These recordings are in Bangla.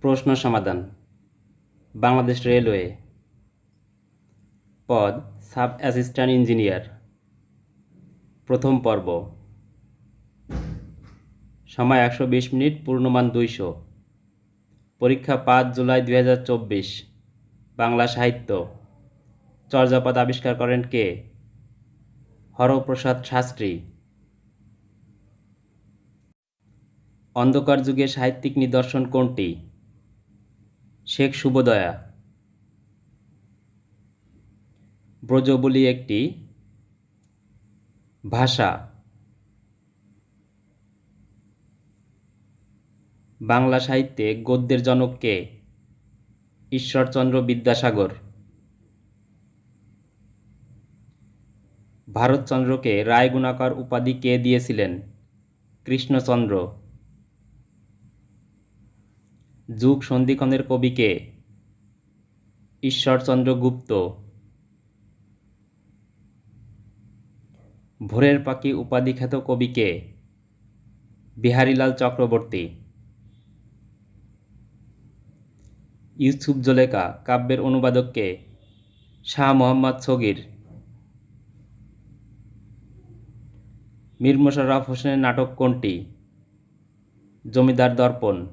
প্রশ্ন সমাধান। বাংলাদেশ রেলওয়ে। পদ, সাব অ্যাসিস্ট্যান্ট ইঞ্জিনিয়ার। প্রথম পর্ব। সময় একশো বিশ মিনিট, পূর্ণমান দুইশো। পরীক্ষা পাঁচ জুলাই দুই হাজার চব্বিশ। বাংলা সাহিত্য। চর্যাপদ আবিষ্কার করেন কে? হরপ্রসাদ শাস্ত্রী। অন্ধকার যুগে সাহিত্যিক নিদর্শন কোনটি? শেখ শুভদয়া। ব্রজবুলি একটি ভাষা। বাংলা সাহিত্যে গদ্যের জনক কে? ঈশ্বরচন্দ্র বিদ্যাসাগর। ভারতচন্দ্রকে রায়গুণাকর উপাধি কে দিয়েছিলেন? কৃষ্ণচন্দ্র। যুগ সন্ধিক্ষণের কবিকে ঈশ্বরচন্দ্র গুপ্ত। ভোরের পাখি উপাধিখ্যাত কবিকে বিহারীলাল চক্রবর্তী। ইউসুফ জলেকা কাব্যের অনুবাদককে শাহ মোহাম্মদ সগির মীর মোশাররফ হোসেনের নাটক কোনটি? জমিদার দর্পণ।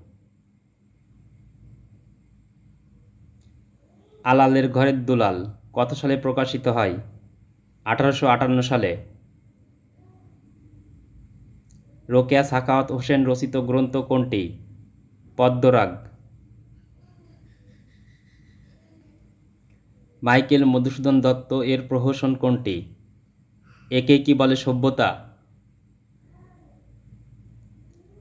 আলালের ঘরের দুলাল কত সালে প্রকাশিত হয়? আঠারোশো আটান্ন সালে। রোকেয়া সাকাওয়াত হোসেন রচিত গ্রন্থ কোনটি? পদ্মরাগ। মাইকেল মধুসূদন দত্ত এর প্রহসন কোনটি? একে কি বলে সভ্যতা?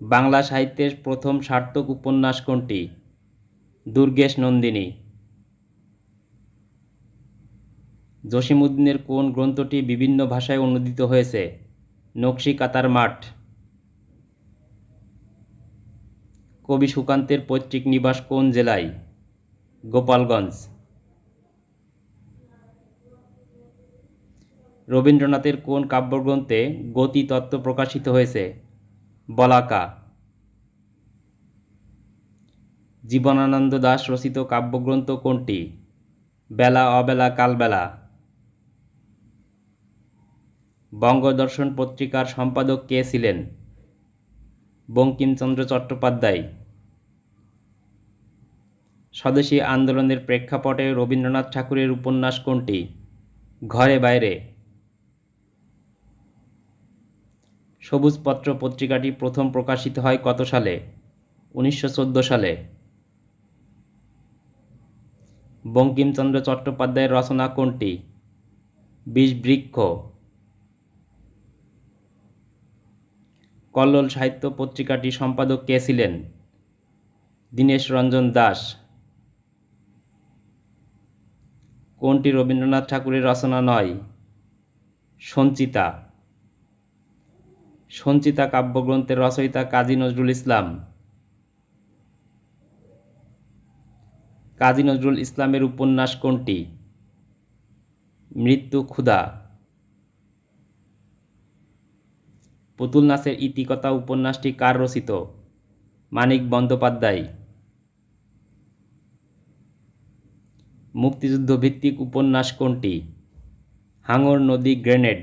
বাংলা সাহিত্যের প্রথম সার্থক উপন্যাস কোনটি? দুর্গেশ নন্দিনী। জসিমউদ্দিনের কোন গ্রন্থটি বিভিন্ন ভাষায় অনুদিত হয়েছে? নকশি কাতার মাঠ। কবি সুকান্তের পৈতৃক নিবাস কোন জেলায়? গোপালগঞ্জ। রবীন্দ্রনাথের কোন কাব্যগ্রন্থে গতি তত্ত্ব প্রকাশিত হয়েছে? বলাকা। জীবনানন্দ দাশ রচিত কাব্যগ্রন্থ কোনটি? বেলা, অবেলা, কালবেলা। বঙ্গদর্শন পত্রিকার সম্পাদক কে ছিলেন? বঙ্কিমচন্দ্র চট্টোপাধ্যায়। স্বদেশী আন্দোলনের প্রেক্ষাপটে রবীন্দ্রনাথ ঠাকুরের উপন্যাস কোনটি? ঘরে বাইরে। সবুজপত্র পত্রিকাটি প্রথম প্রকাশিত হয় কত সালে? উনিশশো চোদ্দ সালে। বঙ্কিমচন্দ্র চট্টোপাধ্যায়ের রচনা কোনটি? বিষবৃক্ষ কল্লোল সাহিত্য পত্রিকাটি সম্পাদক কে ছিলেন? দীনেশ রঞ্জন দাস। কোনটি রবীন্দ্রনাথ ঠাকুরের রচনা নয়? সঞ্চিতা। সঞ্চিতা কাব্যগ্রন্থের রচয়িতা কাজী নজরুল ইসলাম। কাজী নজরুল ইসলামের উপন্যাস কোনটি? মৃত্যু ক্ষুধা। পুতুল নাচের ইতিকথা উপন্যাসটি কার রচিত? মানিক বন্দ্যোপাধ্যায়। মুক্তিযুদ্ধ ভিত্তিক উপন্যাস কোনটি? হাঙর নদী গ্রেনেড।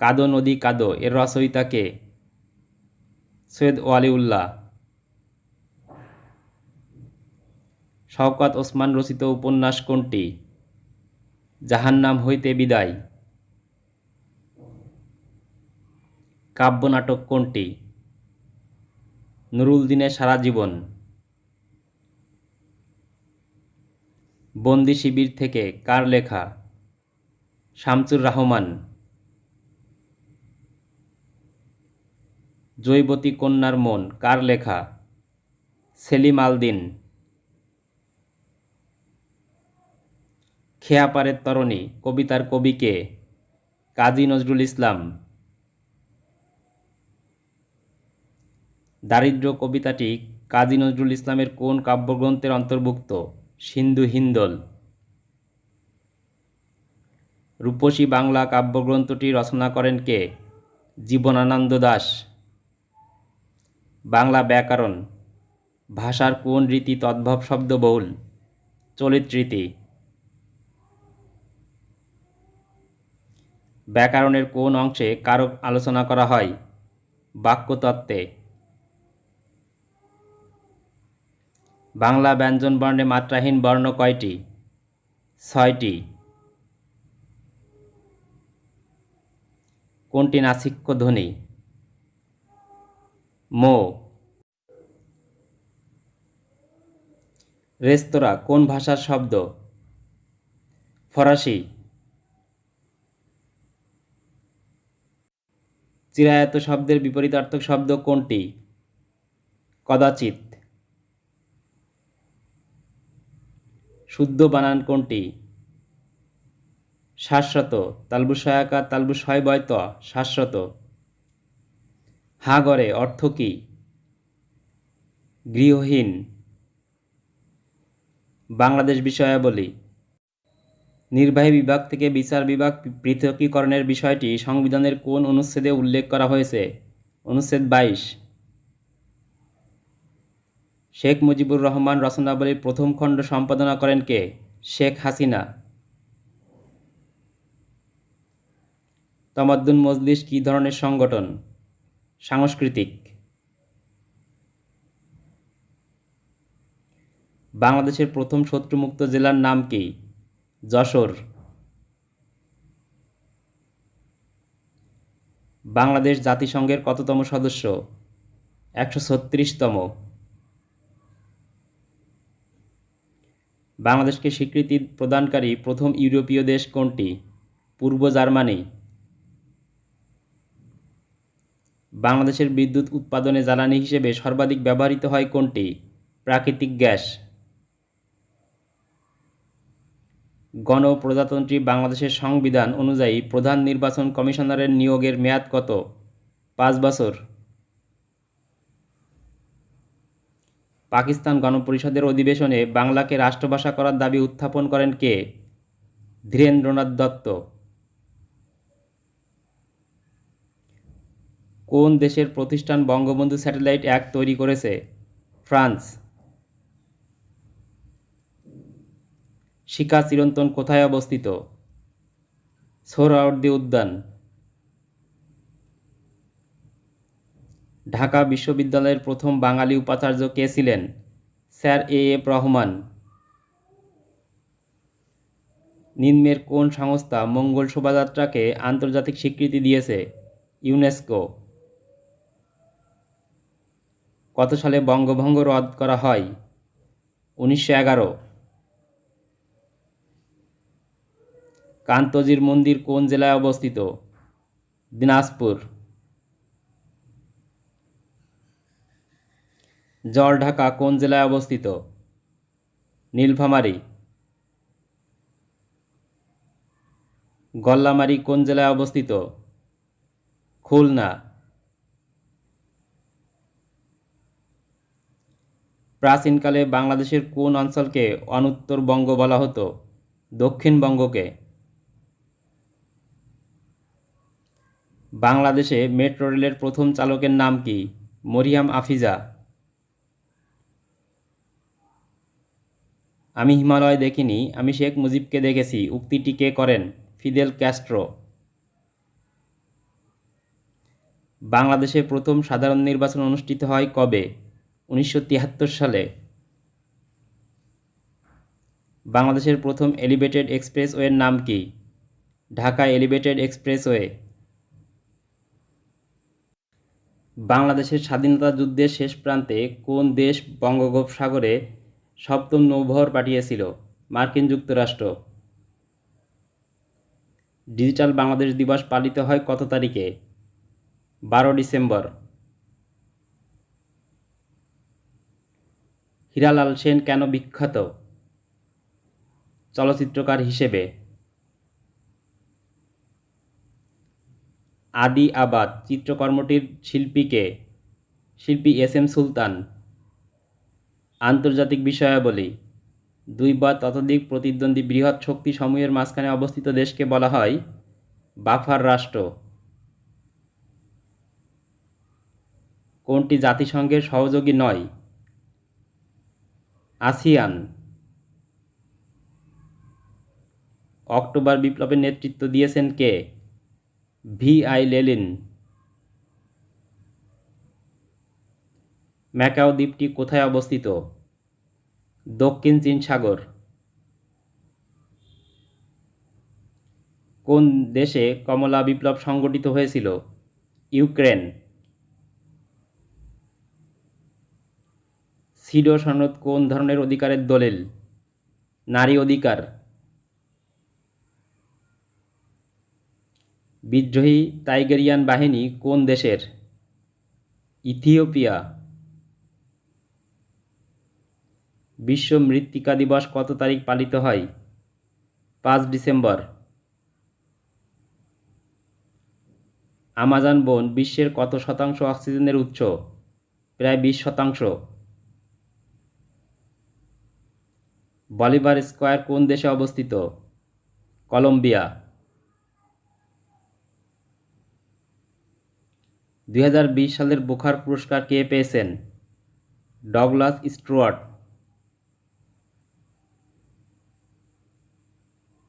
কাদো নদী কাদো, এর রচয়িতাকে সৈয়দ ওয়ালিউল্লাহ। শওকত ওসমান রচিত উপন্যাস কোনটি? জাহান্নাম হইতে বিদায়। কাব্যনাটক কোনটি? নুরুল দিনের সারা জীবন। বন্দি শিবির থেকে কার লেখা? শামসুর রহমান। জৈবতী কন্যার মন কার লেখা? সেলিম আলদিন খেয়াপারের তরণী কবিতার কবিকে কাজী নজরুল ইসলাম। দারিদ্র কবিতাটি কাজী নজরুল ইসলামের কোন কাব্যগ্রন্থের অন্তর্ভুক্ত? সিন্ধু হিন্দল। রূপসী বাংলা কাব্যগ্রন্থটি রচনা করেন কে? জীবনানন্দ দাস। বাংলা ব্যাকরণ। ভাষার কোন রীতি তদ্ভব শব্দ বহুল চলিত রীতি ব্যাকরণের কোন অংশে কারক আলোচনা করা হয়? বাক্যতত্ত্বে। বাংলা ব্যঞ্জন বর্ণে মাত্রাহীন বর্ণ কয়টি? ছয়টি। কোনটি নাসিক্য ধ্বনি? মো। রেস্তোরাঁ কোন ভাষার শব্দ? ফরাসি। চিরায়ত শব্দের বিপরীতার্থক শব্দ কোনটি? কদাচিৎ। শুদ্ধ বানান কোনটি? শাশ্বত তালবু সয়াকার তালবু ছয় বয়ত শাশ্বত হাগরে অর্থ কি? গৃহহীন। বাংলাদেশ বিষয়াবলী। নির্বাহী বিভাগ থেকে বিচার বিভাগ পৃথকীকরণের বিষয়টি সংবিধানের কোন অনুচ্ছেদে উল্লেখ করা হয়েছে? অনুচ্ছেদ বাইশ। শেখ মুজিবুর রহমান রচনাবলীর প্রথম খণ্ড সম্পাদনা করেন কে? শেখ হাসিনা। তমাদ্দুন মজলিস কী ধরনের সংগঠন? সাংস্কৃতিক। বাংলাদেশের প্রথম শত্রুমুক্ত জেলার নাম কি? যশোর। বাংলাদেশ জাতিসংঘের কততম সদস্য? একশো ছত্রিশতম। বাংলাদেশকে স্বীকৃতি প্রদানকারী প্রথম ইউরোপীয় দেশ কোনটি? পূর্ব জার্মানি। বাংলাদেশের বিদ্যুৎ উৎপাদনে জ্বালানি হিসেবে সর্বাধিক ব্যবহৃত হয় কোনটি? প্রাকৃতিক গ্যাস। গণপ্রজাতন্ত্রী বাংলাদেশের সংবিধান অনুযায়ী প্রধান নির্বাচন কমিশনারের নিয়োগের মেয়াদ কত? পাঁচ বছর। পাকিস্তান গণপরিষদের অধিবেশনে বাংলাকে রাষ্ট্রভাষা করার দাবি উত্থাপন করেন কে? ধীরেন্দ্রনাথ দত্ত। কোন দেশের প্রতিষ্ঠান বঙ্গবন্ধু স্যাটেলাইট এক তৈরি করেছে? ফ্রান্স। শিকা চিরন্তন কোথায় অবস্থিত? সোহরাওয়ার্দী উদ্যান। ঢাকা বিশ্ববিদ্যালয়ের প্রথম বাঙালি উপাচার্য কে ছিলেন? Sir A F Rahman. নিম্নের কোন সংস্থা মঙ্গল শোভাযাত্রাকে আন্তর্জাতিক স্বীকৃতি দিয়েছে? ইউনেস্কো। কত সালে বঙ্গভঙ্গ রদ করা হয়? উনিশশো এগারো। কান্তজির মন্দির কোন জেলায় অবস্থিত? দিনাজপুর। জলঢাকা কোন জেলায় অবস্থিত? নীলফামারী। গল্লামারি কোন জেলায় অবস্থিত? খুলনা। প্রাচীনকালে বাংলাদেশের কোন অঞ্চলকে অনুত্তরবঙ্গ বলা হতো? দক্ষিণবঙ্গকে বাংলাদেশে মেট্রো রেলের প্রথম চালকের নাম কি? মরিয়াম আফিজা। আমি হিমালয় দেখিনি, আমি শেখ মুজিবকে দেখেছি। উক্তিটি কে করেন? Fidel Castro. বাংলাদেশে প্রথম সাধারণ নির্বাচন অনুষ্ঠিত হয় কবে? উনিশশো তিয়াত্তর সালে। বাংলাদেশের প্রথম এলিভেটেড এক্সপ্রেসওয়ের নাম কি? Dhaka elevated expressway. বাংলাদেশের স্বাধীনতা যুদ্ধের শেষ প্রান্তে কোন দেশ বঙ্গোপসাগরে সপ্তম নৌবহর পাঠিয়েছিল মার্কিন যুক্তরাষ্ট্র। ডিজিটাল বাংলাদেশ দিবস পালিত হয় কত তারিখে? বারো ডিসেম্বর। হীরালাল সেন কেন বিখ্যাত? চলচ্চিত্রকার হিসেবে। আদি আবাদ চিত্রকর্মটির শিল্পীকে, শিল্পী এস এম সুলতান আন্তর্জাতিক বিষয়াবলী। দুই বা ততোধিক প্রতিদ্বন্দ্বী বৃহৎ শক্তি সমূহের মাঝখানে অবস্থিত দেশকে বলা হয় বাফার রাষ্ট্র। কোনটি জাতিসংঘের সহযোগী নয়? আসিয়ান। অক্টোবর বিপ্লবের নেতৃত্ব দিয়েছেন কে? V I Lenin. ম্যাকাও দ্বীপটি কোথায় অবস্থিত? দক্ষিণ চীন সাগর। কোন দেশে কমলা বিপ্লব সংগঠিত হয়েছিল? ইউক্রেন। সিডো সনদ কোন ধরনের অধিকারের দলিল? নারী অধিকার। বিদ্রোহী টাইগেরিয়ান বাহিনী কোন দেশের? ইথিওপিয়া। বিশ্ব মৃত্তিকা দিবস কত তারিখ পালিত হয়? পাঁচ ডিসেম্বর। আমাজন বন বিশ্বের কত শতাংশ অক্সিজেনের উৎস? প্রায় বিশ শতাংশ। বলিভার স্কোয়ার কোন দেশে অবস্থিত? কলম্বিয়া। দু হাজার বিশ সালের বুখার পুরস্কার কে পেয়েছেন? Douglas Stuart.